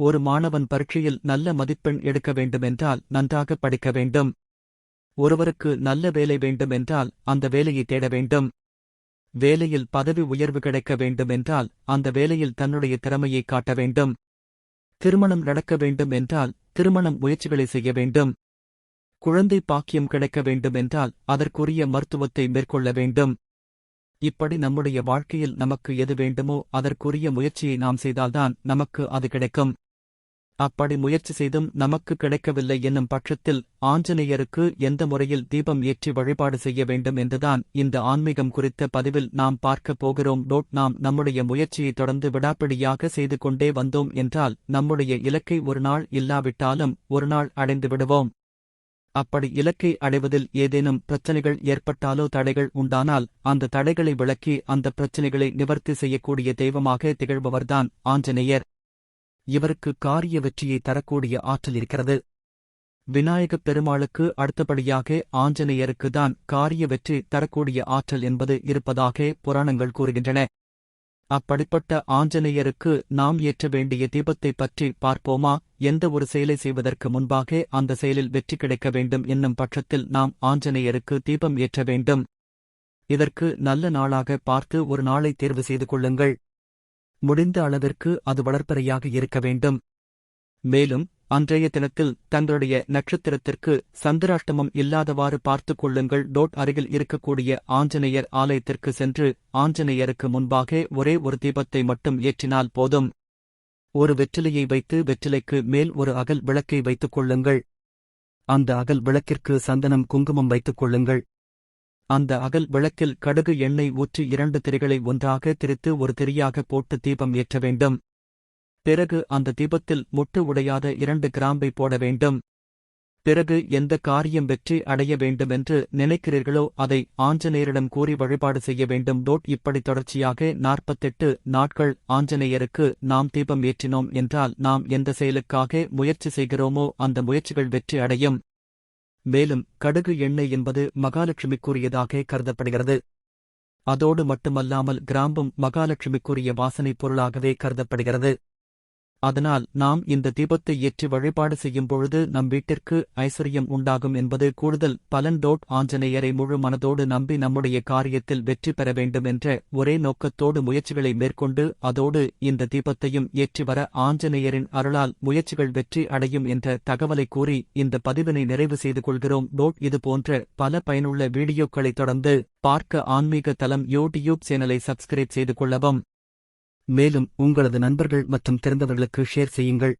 ஒரு மாணவன் பரீட்சையில் நல்ல மதிப்பெண் எடுக்க வேண்டுமென்றால் நன்றாக படிக்க வேண்டும். ஒருவருக்கு நல்ல வேலை வேண்டுமென்றால் அந்த வேலையை தேட வேண்டும். வேலையில் பதவி உயர்வு கிடைக்க வேண்டுமென்றால் அந்த வேலையில் தன்னுடைய திறமையை காட்ட வேண்டும். திருமணம் நடக்க வேண்டும் என்றால் திருமணம் முயற்சிகளை செய்ய வேண்டும். குழந்தை பாக்கியம் கிடைக்க வேண்டுமென்றால் அதற்குரிய மருத்துவத்தை மேற்கொள்ள வேண்டும். இப்படி நம்முடைய வாழ்க்கையில் நமக்கு எது வேண்டுமோ அதற்குரிய முயற்சியை நாம் செய்தால்தான் நமக்கு அது கிடைக்கும். அப்படி முயற்சி செய்தும் நமக்கு கிடைக்கவில்லை என்னும் பட்சத்தில் ஆஞ்சநேயருக்கு எந்த முறையில் தீபம் ஏற்றி வழிபாடு செய்ய வேண்டும் என்றுதான் இந்த ஆன்மீகம் குறித்த பதிவில் நாம் பார்க்கப் போகிறோம். டோட் நாம் நம்முடைய முயற்சியை தொடர்ந்து விடாப்பிடியாக செய்து கொண்டே வந்தோம் என்றால் நம்முடைய இலக்கை ஒரு நாள் இல்லாவிட்டாலும் ஒரு நாள் அடைந்து விடுவோம். அப்படி இலக்கை அடைவதில் ஏதேனும் பிரச்சனைகள் ஏற்பட்டாலோ தடைகள் உண்டானால் அந்த தடைகளை விளக்கி அந்த பிரச்சனைகளை நிவர்த்தி செய்யக்கூடிய தெய்வமாக திகழ்பவர்தான் ஆஞ்சநேயர். இவருக்கு காரிய வெற்றியை தரக்கூடிய ஆற்றல் இருக்கிறது. விநாயகப் பெருமாளுக்கு அடுத்தபடியாக ஆஞ்சநேயருக்கு தான் காரிய வெற்றி தரக்கூடிய ஆற்றல் என்பது இருப்பதாக புராணங்கள் கூறுகின்றன. அப்படிப்பட்ட ஆஞ்சநேயருக்கு நாம் ஏற்ற வேண்டிய தீபத்தை பற்றி பார்ப்போமா? எந்த ஒரு செயலை செய்வதற்கு முன்பாக அந்த செயலில் வெற்றி கிடைக்க வேண்டும் என்னும் பட்சத்தில் நாம் ஆஞ்சநேயருக்கு தீபம் ஏற்ற வேண்டும். இதற்கு நல்ல நாளாக பார்த்து ஒரு நாளை தேர்வு செய்து கொள்ளுங்கள். முடிந்த அளவிற்கு அது வளர்ப்பறையாக இருக்க வேண்டும். மேலும் அன்றைய தினத்தில் தங்களுடைய நட்சத்திரத்திற்கு சந்திராஷ்டமம் இல்லாதவாறு பார்த்துக் கொள்ளுங்கள். டோட் அருகில் இருக்கக்கூடிய ஆஞ்சநேயர் ஆலயத்திற்கு சென்று ஆஞ்சநேயருக்கு முன்பாக ஒரே ஒரு தீபத்தை மட்டும் ஏற்றினால் போதும். ஒரு வெற்றிலையை வைத்து வெற்றிலைக்கு மேல் ஒரு அகல் விளக்கை வைத்துக் கொள்ளுங்கள். அந்த அகல் விளக்கிற்கு சந்தனம் குங்குமம் வைத்துக் கொள்ளுங்கள். அந்த அகல் விளக்கில் கடுகு எண்ணெய் ஊற்றி இரண்டு திரைகளை ஒன்றாக திரித்து ஒரு திரியாக போட்டு தீபம் ஏற்ற வேண்டும். பிறகு அந்த தீபத்தில் முட்டு உடையாத இரண்டு கிராம்பை போட வேண்டும். பிறகு எந்த காரியம் வெற்றி அடைய வேண்டுமென்று நினைக்கிறீர்களோ அதை ஆஞ்சநேயரிடம் கூறி வழிபாடு செய்ய வேண்டும். டோட் இப்படி தொடர்ச்சியாக நாற்பத்தெட்டு நாட்கள் ஆஞ்சநேயருக்கு நாம் தீபம் ஏற்றினோம் என்றால் நாம் எந்த செயலுக்காக முயற்சி செய்கிறோமோ அந்த முயற்சிகள் வெற்றி அடையும். மேலும் கடுகு எண்ணெய் என்பது மகாலட்சுமிக்குரியதாக கருதப்படுகிறது. அதோடு மட்டுமல்லாமல் கிராம்பும் மகாலட்சுமிக்குரிய வாசனைப் பொருளாகவே கருதப்படுகிறது. அதனால் நாம் இந்த தீபத்தை ஏற்றி வழிபாடு செய்யும் பொழுது நம் வீட்டிற்கு ஐஸ்வர்யம் உண்டாகும் என்பது கூடுதல் பலன். டோட் ஆஞ்சநேயரை முழு மனதோடு நம்பி நம்முடைய காரியத்தில் வெற்றி பெற வேண்டும் என்ற ஒரே நோக்கத்தோடு முயற்சிகளை மேற்கொண்டு அதோடு இந்த தீபத்தையும் ஏற்றி வர ஆஞ்சநேயரின் அருளால் முயற்சிகள் வெற்றி அடையும் என்ற தகவலை கூறி இந்த பதிவினை நிறைவு செய்து கொள்கிறோம். டோட் இது போன்ற பல பயனுள்ள வீடியோக்களை தொடர்ந்து பார்க்க ஆன்மீக தளம் யூடியூப் சேனலை சப்ஸ்கிரைப் செய்து கொள்ளவும். மேலும் உங்களது நண்பர்கள் மற்றும் தெரிந்தவர்களுக்கு ஷேர் செய்யுங்கள்.